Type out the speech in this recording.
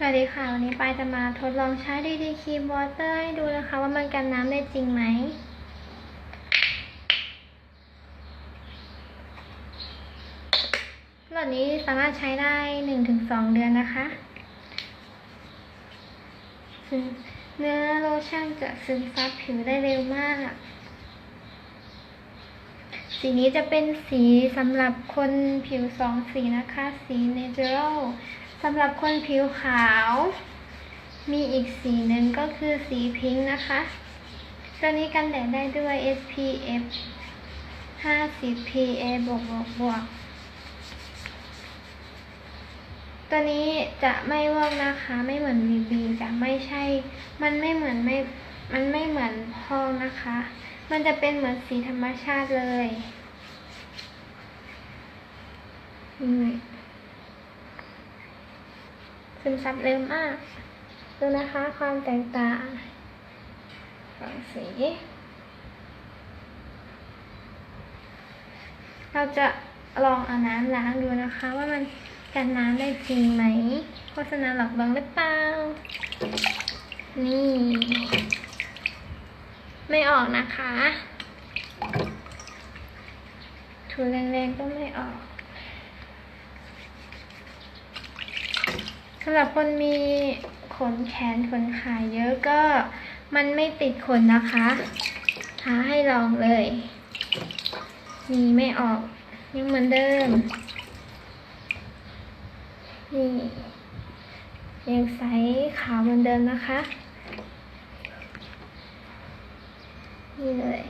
สวัสดีค่ะ วันนี้ปายจะมาทดลองใช้ดีดีครีมวอเตอร์ให้ดูนะคะ ว่ามันกันน้ำได้จริงไหม หลอดนี้สามารถใช้ได้หนึ่งถึงสองเดือนนะคะซึ่งเนื้อโลชั่นจะซึมซับผิวได้เร็วมาก สีนี้จะเป็นสีสำหรับคนผิวสองสีนะคะ สี natural สำหรับคนผิวขาว มีอีกสีหนึ่งก็คือสีพิงค์นะคะ ตัวนี้กันแดดได้ด้วย SPF 50 PA บวกบวกบวกตัวนี้จะไม่วอกนะคะ ไม่เหมือน BB จะไม่ใช่ มันไม่เหมือนไม่ มันไม่เหมือนพองนะคะ มันจะเป็นเหมือนสีธรรมชาติเลย นี่ ซึมซับเร็วมาก ดูนะคะความแตกต่างของสี เราจะลองเอาน้ำล้างดูนะคะ ว่ามันกันน้ำได้จริงไหม โฆษณาหลอกลวงหรือเปล่า นี่ ไม่ออกนะคะถูแรงๆก็ไม่ออกำหรับคนมีขนแขนขนขาเยอะก็มันไม่ติดขนนะคะท้าให้ลองเลยนี่ไม่ออกยังเหมือนเดิม นี่ยังใสขาวเหมือนเดิมนะคะ นี่เลย